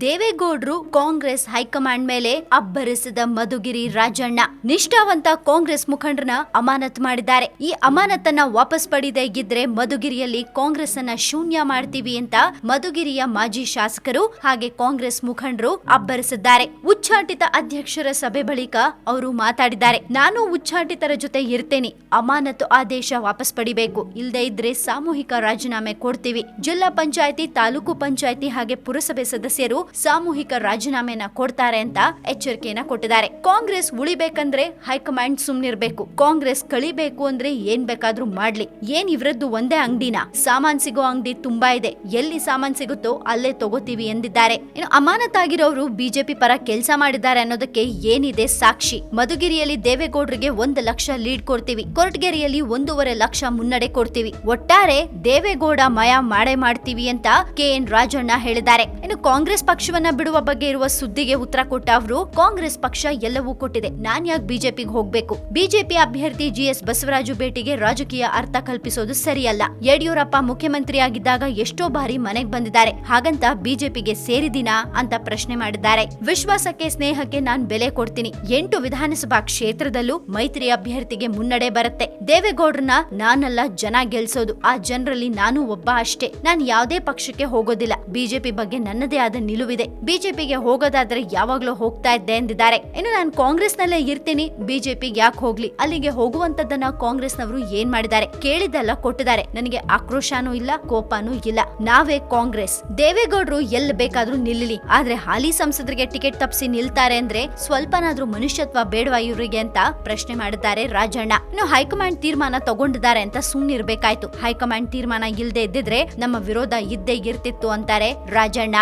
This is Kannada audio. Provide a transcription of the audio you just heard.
ದೇವೇಗೌಡರು ಕಾಂಗ್ರೆಸ್ ಹೈಕಮಾಂಡ್ ಮೇಲೆ ಅಬ್ಬರಿಸಿದ ಮಧುಗಿರಿ ರಾಜಣ್ಣ. ನಿಷ್ಠಾವಂತ ಕಾಂಗ್ರೆಸ್ ಮುಖಂಡರನ್ನ ಅಮಾನತ್ ಮಾಡಿದ್ದಾರೆ. ಈ ಅಮಾನತನ್ನ ವಾಪಸ್ ಪಡೆಯದೇ ಇದ್ರೆ ಮಧುಗಿರಿಯಲ್ಲಿ ಕಾಂಗ್ರೆಸ್ ಅನ್ನ ಶೂನ್ಯ ಮಾಡ್ತೀವಿ ಅಂತ ಮಧುಗಿರಿಯ ಮಾಜಿ ಶಾಸಕರು ಹಾಗೆ ಕಾಂಗ್ರೆಸ್ ಮುಖಂಡರು ಅಬ್ಬರಿಸಿದ್ದಾರೆ. ಉಚ್ಚಾಟಿತ ಅಧ್ಯಕ್ಷರ ಸಭೆ ಬಳಿಕ ಅವರು ಮಾತಾಡಿದ್ದಾರೆ. ನಾನು ಉಚ್ಚಾಟಿತರ ಜೊತೆ ಇರ್ತೇನೆ. ಅಮಾನತು ಆದೇಶ ವಾಪಸ್ ಪಡಿಬೇಕು. ಇಲ್ಲದೆ ಇದ್ರೆ ಸಾಮೂಹಿಕ ರಾಜೀನಾಮೆ ಕೊಡ್ತೀವಿ. ಜಿಲ್ಲಾ ಪಂಚಾಯತಿ, ತಾಲೂಕು ಪಂಚಾಯತಿ ಹಾಗೆ ಪುರಸಭೆ ಸದಸ್ಯರು ಸಾಮೂಹಿಕ ರಾಜೀನಾಮೆನ ಕೊಡ್ತಾರೆ ಅಂತ ಎಚ್ಚರಿಕೆಯನ್ನ ಕೊಟ್ಟಿದ್ದಾರೆ. ಕಾಂಗ್ರೆಸ್ ಉಳಿಬೇಕಂದ್ರೆ ಹೈಕಮಾಂಡ್ ಸುಮ್ನಿರ್ಬೇಕು. ಕಾಂಗ್ರೆಸ್ ಕಳಿಬೇಕು ಅಂದ್ರೆ ಏನ್ ಬೇಕಾದ್ರೂ ಮಾಡ್ಲಿ. ಏನ್ ಇವ್ರದ್ದು ಒಂದೇ ಅಂಗಡಿನ? ಸಾಮಾನ್ ಸಿಗೋ ಅಂಗಡಿ ತುಂಬಾ ಇದೆ. ಎಲ್ಲಿ ಸಾಮಾನ್ ಸಿಗುತ್ತೋ ಅಲ್ಲೇ ತಗೋತೀವಿ ಎಂದಿದ್ದಾರೆ. ಇನ್ನು ಅಮಾನತಾಗಿರೋರು ಬಿಜೆಪಿ ಪರ ಕೆಲಸ ಮಾಡಿದ್ದಾರೆ ಅನ್ನೋದಕ್ಕೆ ಏನಿದೆ ಸಾಕ್ಷಿ. ಮಧುಗಿರಿಯಲ್ಲಿ ದೇವೇಗೌಡರಿಗೆ ಒಂದು ಲಕ್ಷ ಲೀಡ್ ಕೊಡ್ತೀವಿ. ಕೊರಟಗೆರೆಯಲ್ಲಿ ಒಂದೂವರೆ ಲಕ್ಷ ಮುನ್ನಡೆ ಕೊಡ್ತೀವಿ. ಒಟ್ಟಾರೆ ದೇವೇಗೌಡ ಮಯ ಮಾಡೇ ಮಾಡ್ತೀವಿ ಅಂತ ಕೆ ಎನ್ ರಾಜಣ್ಣ ಹೇಳಿದ್ದಾರೆ. ಇನ್ನು ಕಾಂಗ್ರೆಸ್ ಪಕ್ಷವನ್ನ ಬಿಡುವ ಬಗ್ಗೆ ಇರುವ ಸುದ್ದಿಗೆ ಉತ್ತರ ಕೊಟ್ಟ ಅವರು, ಕಾಂಗ್ರೆಸ್ ಪಕ್ಷ ಎಲ್ಲವೂ ಕೊಟ್ಟಿದೆ. ನಾನ್ ಯಾಕೆ ಬಿಜೆಪಿಗೆ ಹೋಗ್ಬೇಕು? ಬಿಜೆಪಿ ಅಭ್ಯರ್ಥಿ ಜಿ ಎಸ್ ಬಸವರಾಜು ಭೇಟಿಗೆ ರಾಜಕೀಯ ಅರ್ಥ ಕಲ್ಪಿಸೋದು ಸರಿಯಲ್ಲ. ಯಡಿಯೂರಪ್ಪ ಮುಖ್ಯಮಂತ್ರಿ ಆಗಿದ್ದಾಗ ಎಷ್ಟೋ ಬಾರಿ ಮನೆಗೆ ಬಂದಿದ್ದಾರೆ. ಹಾಗಂತ ಬಿಜೆಪಿಗೆ ಸೇರಿದಿನ ಅಂತ ಪ್ರಶ್ನೆ ಮಾಡಿದ್ದಾರೆ. ವಿಶ್ವಾಸಕ್ಕೆ, ಸ್ನೇಹಕ್ಕೆ ನಾನ್ ಬೆಲೆ ಕೊಡ್ತೀನಿ. ಎಂಟು ವಿಧಾನಸಭಾ ಕ್ಷೇತ್ರದಲ್ಲೂ ಮೈತ್ರಿ ಅಭ್ಯರ್ಥಿಗೆ ಮುನ್ನಡೆ ಬರುತ್ತೆ. ದೇವೇಗೌಡ್ರನ್ನ ನಾನಲ್ಲ ಜನ ಗೆಲ್ಸೋದು. ಆ ಜನರಲ್ಲಿ ನಾನು ಒಬ್ಬ ಅಷ್ಟೇ. ನಾನ್ ಯಾವುದೇ ಪಕ್ಷಕ್ಕೆ ಹೋಗೋದಿಲ್ಲ. ಬಿಜೆಪಿ ಬಗ್ಗೆ ನನ್ನದೇ ಆದ ನಿಲುವಿದೆ ಬಿಜೆಪಿಗೆ ಹೋಗೋದಾದ್ರೆ ಯಾವಾಗ್ಲೂ ಹೋಗ್ತಾ ಇದ್ದೆ ಎಂದಿದ್ದಾರೆ. ಇನ್ನು ನಾನು ಕಾಂಗ್ರೆಸ್ ನಲ್ಲೇ ಇರ್ತೀನಿ. ಬಿಜೆಪಿಗೆ ಯಾಕೆ ಹೋಗ್ಲಿ? ಅಲ್ಲಿಗೆ ಹೋಗುವಂತದ್ದನ್ನ ಕಾಂಗ್ರೆಸ್ ನವರು ಏನ್ ಮಾಡಿದ್ದಾರೆ? ಕೇಳಿದ್ದೆಲ್ಲ ಕೊಟ್ಟಿದ್ದಾರೆ. ನನಗೆ ಆಕ್ರೋಶನೂ ಇಲ್ಲ, ಕೋಪನೂ ಇಲ್ಲ. ನಾವೇ ಕಾಂಗ್ರೆಸ್. ದೇವೇಗೌಡರು ಎಲ್ ಬೇಕಾದ್ರೂ ನಿಲ್ಲಲಿ. ಆದ್ರೆ ಹಾಲಿ ಸಂಸದರಿಗೆ ಟಿಕೆಟ್ ತಪ್ಪಿಸಿ ನಿಲ್ತಾರೆ ಅಂದ್ರೆ ಸ್ವಲ್ಪನಾದ್ರೂ ಮನುಷ್ಯತ್ವ ಬೇಡವಾ ಇವರಿಗೆ ಅಂತ ಪ್ರಶ್ನೆ ಮಾಡಿದ್ದಾರೆ ರಾಜಣ್ಣ. ಇನ್ನು ಹೈಕಮಾಂಡ್ ತೀರ್ಮಾನ ತಗೊಂಡಿದ್ದಾರೆ ಅಂತ ಸುಮ್ನಿರ್ಬೇಕಾಯ್ತು. ಹೈಕಮಾಂಡ್ ತೀರ್ಮಾನ ಇಲ್ಲದೆ ಇದ್ದಿದ್ರೆ ನಮ್ಮ ವಿರೋಧ ಇದ್ದೇ ಇರ್ತಿತ್ತು ಅಂತಾರೆ ರಾಜಣ್ಣ.